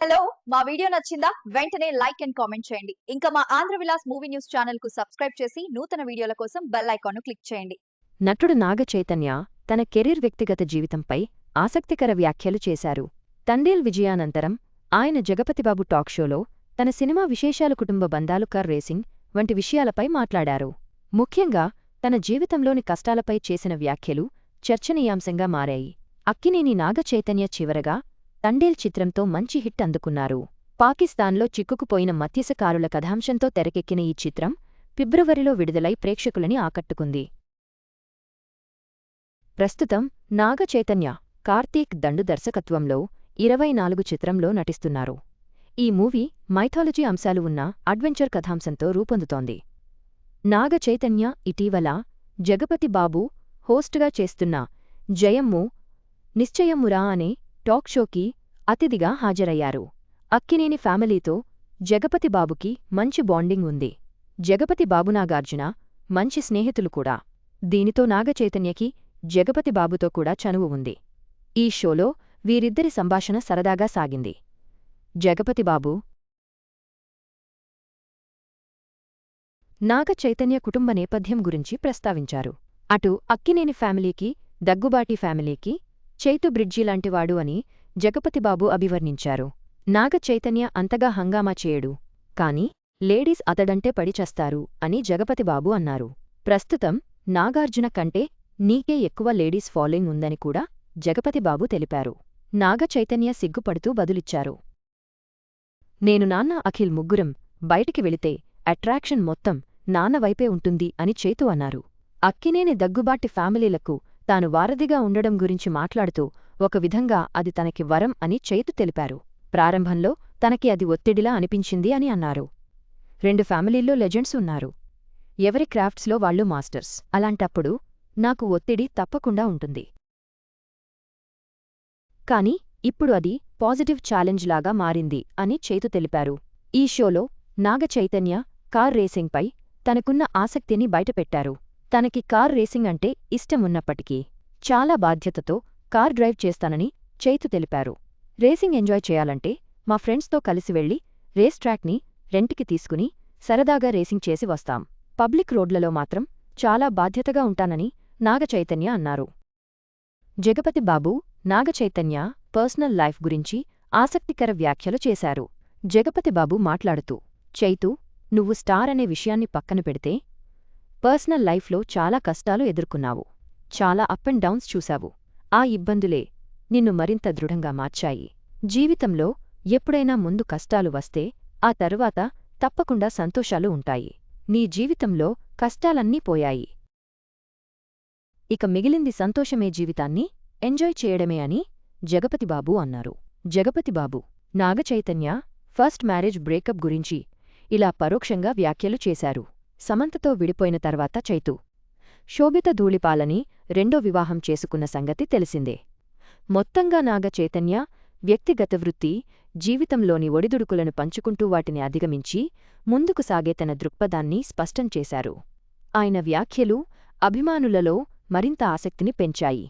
Hello మా video నచ్చిందా? వెంటనే లైక్ అండ్ కామెంట్ చేయండి. ఇంకా మా ఆంధ్ర విలాస్ మూవీ న్యూస్ ఛానల్కు సబ్స్క్రైబ్ చేసి నూతన వీడియోల కోసం బెల్ ఐకాన్ను క్లిక్ చేయండి. నటుడు నాగ చైతన్య తన కెరీర్ వ్యక్తిగత జీవితంపై ఆసక్తికర వ్యాఖ్యలు చేశారు. తండేల్ విజయానంతరం ఆయన జగపతిబాబు టాక్ షోలో తన సినిమా విశేషాలు కుటుంబ బంధాలు కార్ రేసింగ్ వంటి విషయాలపై మాట్లాడారు. ముఖ్యంగా తన జీవితంలోని కష్టాలపై చేసిన వ్యాఖ్యలు చర్చనీయాంశంగా మారాయి. అక్కినేని నాగ చైతన్య చివరగా తండేల్ చిత్రంతో మంచి హిట్ అందుకున్నారు. పాకిస్తాన్లో చిక్కుకుపోయిన మత్స్యకారుల కథాంశంతో తెరకెక్కిన ఈ చిత్రం ఫిబ్రవరిలో విడుదలై ప్రేక్షకులని ఆకట్టుకుంది. ప్రస్తుతం నాగ చైతన్య కార్తీక్ దండు దర్శకత్వంలో ఇరవై నాలుగు చిత్రంలో నటిస్తున్నారు. ఈ మూవీ మైథాలజీ అంశాలు ఉన్న అడ్వెంచర్ కథాంశంతో రూపొందుతోంది. నాగ చైతన్య ఇటీవల జగపతి బాబు హోస్టుగా చేస్తున్న జయమ్ము నిశ్చయమురా అనే టాక్ షోకి అతిథిగా హాజరయ్యారు. అక్కినేని ఫ్యామిలీతో జగపతి బాబుకి మంచి బాండింగ్ ఉంది. జగపతి బాబు నాగార్జున మంచి స్నేహితులు కూడా. దీనితో నాగచైతన్యకి జగపతి బాబుతో కూడా చనువు ఉంది. ఈ షోలో వీరిద్దరి సంభాషణ సరదాగా సాగింది. జగపతి బాబు నాగచైతన్య కుటుంబ నేపథ్యం గురించి ప్రస్తావించారు. అటు అక్కినేని ఫ్యామిలీకి దగ్గుబాటి ఫ్యామిలీకి చైతు బ్రిడ్జి లాంటివాడు అని జగపతిబాబు అభివర్ణించారు. నాగ చైతన్య అంతగా హంగామా చేయడు. కాని లేడీస్ అతడంటే పడిచేస్తారు అని జగపతిబాబు అన్నారు. ప్రస్తుతం నాగార్జున కంటే నీకే ఎక్కువ లేడీస్ ఫాలోయింగ్ ఉందని కూడా జగపతిబాబు తెలిపారు. నాగ చైతన్య సిగ్గుపడుతూ బదులిచ్చారు. నేను నాన్న అఖిల్ ముగ్గురం బయటికి వెళితే అట్రాక్షన్ మొత్తం నాన్న వైపే ఉంటుంది అని చేతు అన్నారు. అక్కినేని దగ్గుబాటి ఫ్యామిలీలకు తాను వారధిగా ఉండడం గురించి మాట్లాడుతూ ఒక విధంగా అది తనకి వరం అని చేతు తెలిపారు. ప్రారంభంలో తనకి అది ఒత్తిడిలా అనిపించింది అని అన్నారు. రెండు ఫ్యామిలీల్లో లెజెండ్స్ ఉన్నారు. ఎవరి క్రాఫ్ట్స్లో వాళ్ళు మాస్టర్స్. అలాంటప్పుడు నాకు ఒత్తిడి తప్పకుండా ఉంటుంది. కాని ఇప్పుడు అది పాజిటివ్ ఛాలెంజ్ లాగా మారింది అని చేతు తెలిపారు. ఈ షోలో నాగ చైతన్య కార్ రేసింగ్పై తనకున్న ఆసక్తిని బయటపెట్టారు. తనకి కార్ రేసింగ్ అంటే ఇష్టమున్నప్పటికీ చాలా బాధ్యతతో కార్ డ్రైవ్ చేస్తానని చైతు తెలిపారు. రేసింగ్ ఎంజాయ్ చేయాలంటే మా ఫ్రెండ్స్తో కలిసి వెళ్ళి రేస్ ట్రాక్ని రెంట్కి తీసుకుని సరదాగా రేసింగ్ చేసి వస్తాం. పబ్లిక్ రోడ్లలో మాత్రం చాలా బాధ్యతగా ఉంటానని నాగచైతన్య అన్నారు. జగపతి బాబు నాగచైతన్య పర్సనల్ లైఫ్ గురించి ఆసక్తికర వ్యాఖ్యలు చేశారు. జగపతి బాబు మాట్లాడుతూ చైతు నువ్వు స్టార్ అనే విషయాన్ని పక్కన పెడితే పర్సనల్ లైఫ్లో చాలా కష్టాలు ఎదుర్కొన్నావు. చాలా అప్ అండ్ డౌన్స్ చూశావు. ఆ ఇబ్బందులే నిన్ను మరింత దృఢంగా మార్చాయి. జీవితంలో ఎప్పుడైనా ముందు కష్టాలు వస్తే ఆ తరువాత తప్పకుండా సంతోషాలు ఉంటాయి. నీ జీవితంలో కష్టాలన్నీ పోయాయి. ఇక మిగిలింది సంతోషమే జీవితాన్ని ఎంజాయ్ చేయడమే అని జగపతిబాబు అన్నారు. Jagapati Babu Naga Chaitanya first marriage breakup గురించి ఇలా పరోక్షంగా వ్యాఖ్యలు చేశారు. సమంతతో విడిపోయిన తర్వాత చైతు శోభిత ధూళిపాలని రెండో వివాహం చేసుకున్న సంగతి తెలిసిందే. మొత్తంగా నాగ చైతన్య వ్యక్తిగత వృత్తి జీవితంలోని ఒడిదుడుకులను పంచుకుంటూ వాటిని అధిగమించి ముందుకు సాగే తన దృక్పథాన్ని స్పష్టం చేశారు. ఆయన వ్యాఖ్యలు అభిమానులలో మరింత ఆసక్తిని పెంచాయి.